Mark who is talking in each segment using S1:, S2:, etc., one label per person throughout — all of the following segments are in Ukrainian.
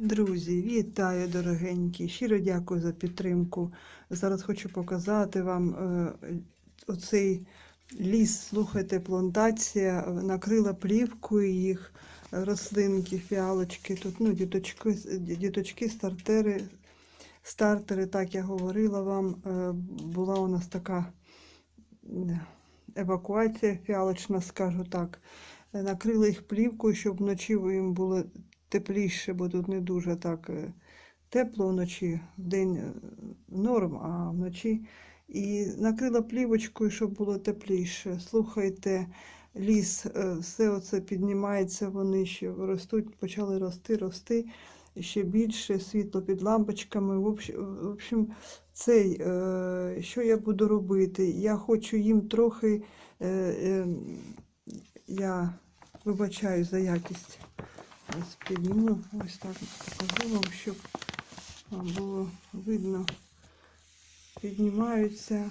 S1: Друзі, вітаю, дорогенькі! Щиро дякую за підтримку. Зараз хочу показати вам е, оцей ліс, слухайте, плантація, накрила плівкою їх е, рослинки, фіалочки. Тут ну, діточки, діточки, стартери, стартери, так я говорила вам. Е, Була у нас така евакуація фіалочна, скажу так. Накрила їх плівкою, щоб вночі їм було тепліше, бо тут не дуже так е, тепло вночі, вдень е, норм, а вночі. І накрила плівочкою, щоб було тепліше. Слухайте, ліс, е, все оце піднімається, вони ще ростуть, почали рости, рости ще більше, світло під лампочками. В общем, цей, що я буду робити? Я хочу їм трохи, я вибачаю за якість. Підніму, ось так покажу вам, щоб було видно. Піднімаються.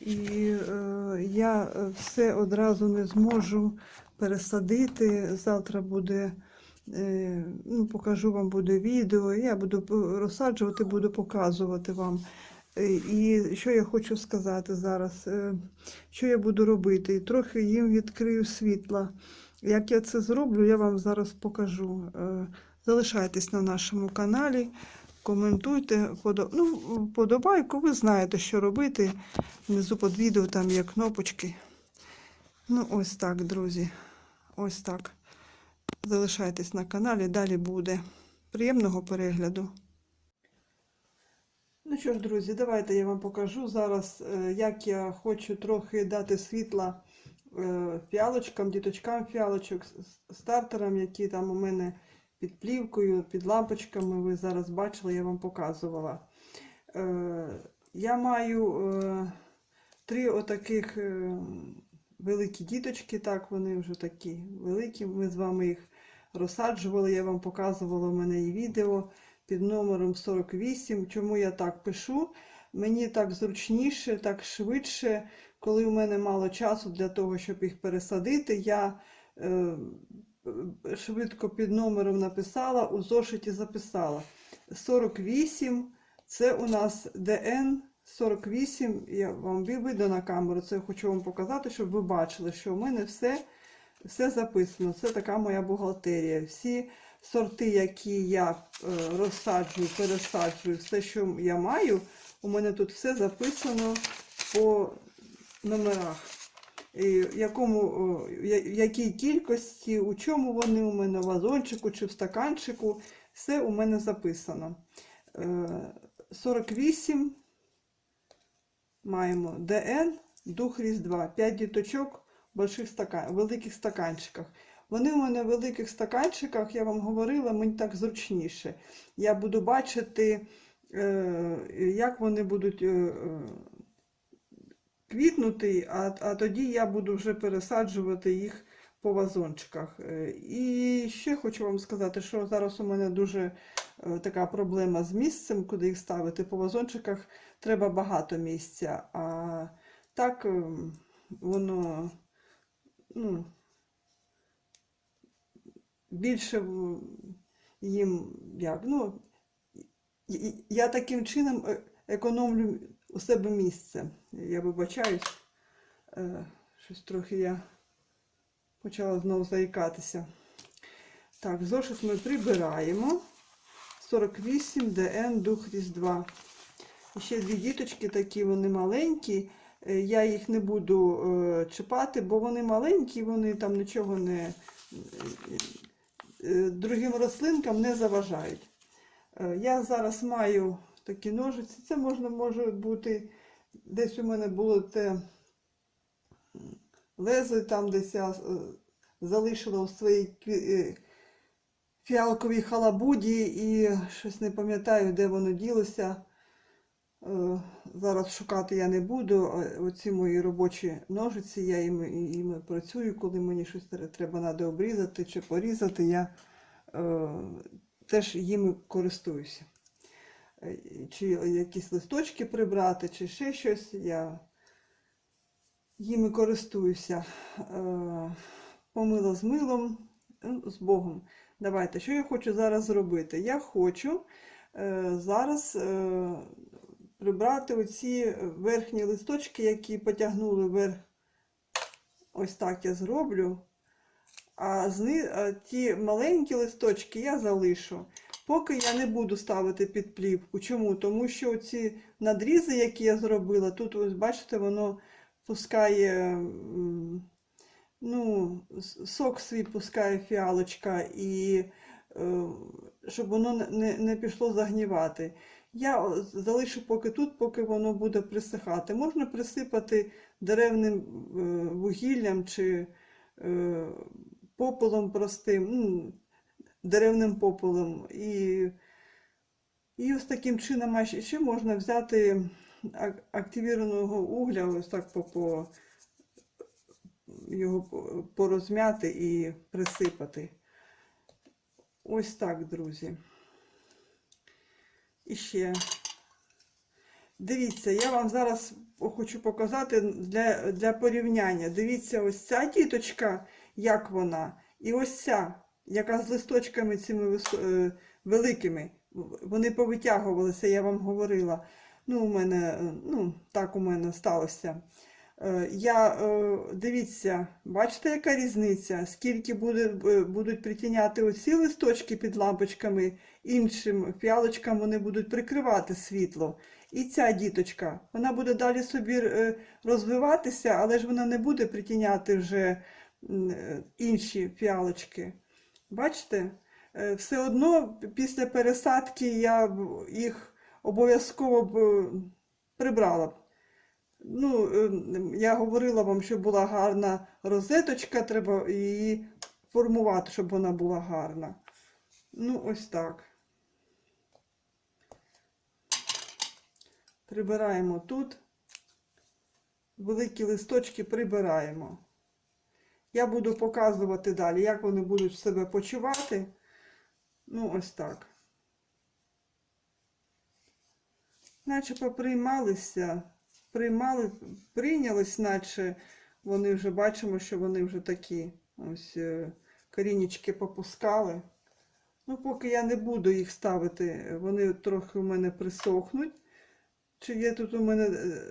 S1: І е, я все одразу не зможу пересадити. Завтра буде, е, ну, покажу вам буде відео. Я буду розсаджувати, буду показувати вам. Е, І що я хочу сказати зараз, е, що я буду робити? Трохи їм відкрию світла. Як я це зроблю, я вам зараз покажу. Е, Залишайтесь на нашому каналі, коментуйте, ну, подобайку, ви знаєте, що робити. Внизу під відео там є кнопочки. Ну, ось так, друзі. Ось так. Залишайтесь на каналі, далі буде. Приємного перегляду. Ну що ж, друзі, давайте я вам покажу зараз, е, як я хочу трохи дати світла фіалочкам, діточкам фіалочок, стартерам, які там у мене під плівкою, під лампочками. Ви зараз бачили, я вам показувала. Е, Я маю е, три отаких е, великі діточки, так, вони вже такі великі. Ми з вами їх розсаджували, я вам показувала у мене і відео під номером 48. Чому я так пишу? Мені так зручніше, так швидше, коли у мене мало часу для того, щоб їх пересадити, я е, швидко під номером написала, у зошиті записала. 48 це у нас ДН 48. Я вам видно на камеру, це я хочу вам показати, щоб ви бачили, що у мене все, все записано. Це така моя бухгалтерія. Всі сорти, які я е, розсаджую, пересаджую, все, що я маю, у мене тут все записано по номерах. І якому, в якій кількості, у чому вони у мене в вазончику чи в стаканчику, все у мене записано. Е, 48 маємо ДН, дух Різдва, 5 діточок в стакан, великих стаканчиках. Вони у мене в великих стаканчиках, я вам говорила, мені так зручніше. Я буду бачити, е, як вони будуть е, е, квітнути, а, а тоді я буду вже пересаджувати їх по вазончиках. Е, І ще хочу вам сказати, що зараз у мене дуже е, така проблема з місцем, куди їх ставити. По вазончиках треба багато місця, а так е, воно ну, більше їм як. Ну, я таким чином е, економлю у себе місце. Я вибачаюсь. Е, Щось трохи я почала знову заїкатися. Так, зошит ми прибираємо. 48 ДН Дух Різдва. І ще дві діточки такі, вони маленькі. Е, Я їх не буду е, чіпати, бо вони маленькі, вони там нічого не другим рослинкам не заважають. Я зараз маю такі ножиці. Це можна може бути десь у мене було те лезо, там десь я е, залишила у своїй е, фіалковій халабуді і щось не пам'ятаю, де воно ділося. Е, Зараз шукати я не буду. Оці мої робочі ножиці, я їми, їми працюю, коли мені щось треба треба обрізати чи порізати, я е, теж їми користуюся. Е, Чи якісь листочки прибрати, чи ще щось, я їми користуюся. Е, Помила з милом, ну, з Богом. Давайте, що я хочу зараз зробити? Я хочу е, зараз е, прибрати оці верхні листочки, які потягнули вверх. Ось так я зроблю. А ті маленькі листочки я залишу. Поки я не буду ставити під плівку. Чому? Тому що ці надрізи, які я зробила, тут, ось бачите, воно пускає, ну, сок свій пускає фіалочка, і е, щоб воно не- не, пішло загнівати. Я залишу поки тут, поки воно буде присихати. Можна присипати деревним е, вугіллям чи е, попелом простим, ну, деревним попелом. І, і ось таким чином ще можна взяти ак- активірованого угля, ось так по, по його по- порозм'яти і присипати. Ось так, друзі. І ще. Дивіться, я вам зараз хочу показати для, для порівняння. Дивіться, ось ця діточка, як вона, і ось ця, яка з листочками цими е, великими. Вони повитягувалися, я вам говорила. Ну, у мене, е, ну, так у мене сталося. Е, Я, дивіться, бачите, яка різниця? Скільки буде, будуть притіняти оці листочки під лампочками, іншим фіалочкам вони будуть прикривати світло. І ця діточка, вона буде далі собі розвиватися, але ж вона не буде притіняти вже інші фіалочки. Бачите? Е, Все одно після пересадки я їх обов'язково б е, прибрала. Ну, е, я говорила вам, що була гарна розеточка, треба її формувати, щоб вона була гарна. Ну, ось так. Прибираємо тут. Великі листочки прибираємо. Я буду показувати далі, як вони будуть себе почувати. Ну, ось так. Наче поприймалися, приймали, прийнялись, наче вони вже бачимо, що вони вже такі ось е, корінечки попускали. Ну, поки я не буду їх ставити, вони трохи у мене присохнуть. Чи є тут у мене е,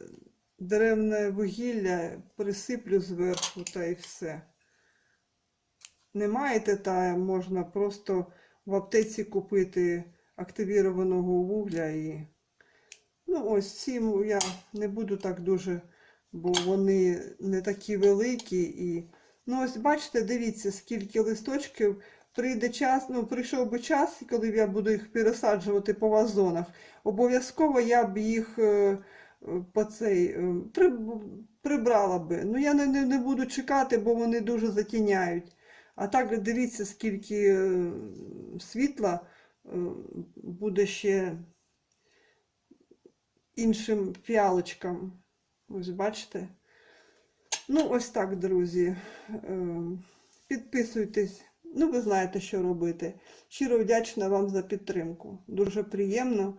S1: деревне вугілля, присиплю зверху та і все. Не маєте, та можна просто в аптеці купити активірованого вугля і. Ну, ось ці я не буду так дуже, бо вони не такі великі і. Ну, ось бачите, дивіться, скільки листочків. Прийде час, ну, прийшов би час, коли я буду їх пересаджувати по вазонах. Обов'язково я б їх е, по цей, е, прибрала би. Ну, я не, не буду чекати, бо вони дуже затіняють. А так дивіться, скільки е, світла е, буде ще іншим фіалочкам. Ось бачите? Ну, ось так, друзі. Е, Підписуйтесь. Ну, ви знаєте, що робити. Щиро вдячна вам за підтримку. Дуже приємно.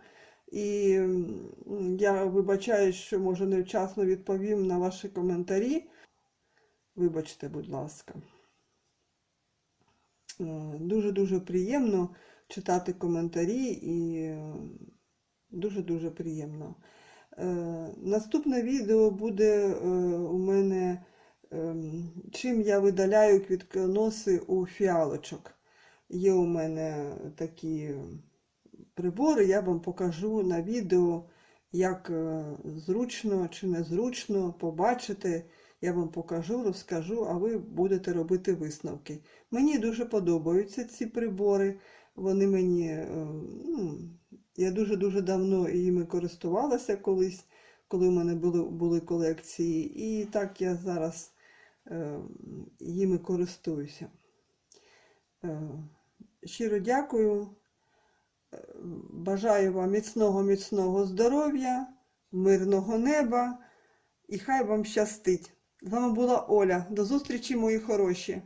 S1: І я вибачаюсь, що може невчасно відповім на ваші коментарі. Вибачте, будь ласка. Е, Дуже-дуже приємно читати коментарі і дуже-дуже приємно. Е, Наступне відео буде е, у мене, чим я видаляю квітконоси у фіалочок. Є у мене такі прибори, я вам покажу на відео, як зручно чи незручно побачити. Я вам покажу, розкажу, а ви будете робити висновки. Мені дуже подобаються ці прибори. Вони мені, е, ну, я дуже-дуже давно їми користувалася колись, коли в мене були, були колекції. І так я зараз е, їми користуюся. Е, щиро дякую. Е, Бажаю вам міцного, міцного здоров'я, мирного неба і хай вам щастить. З вами була Оля. До зустрічі, мої хороші!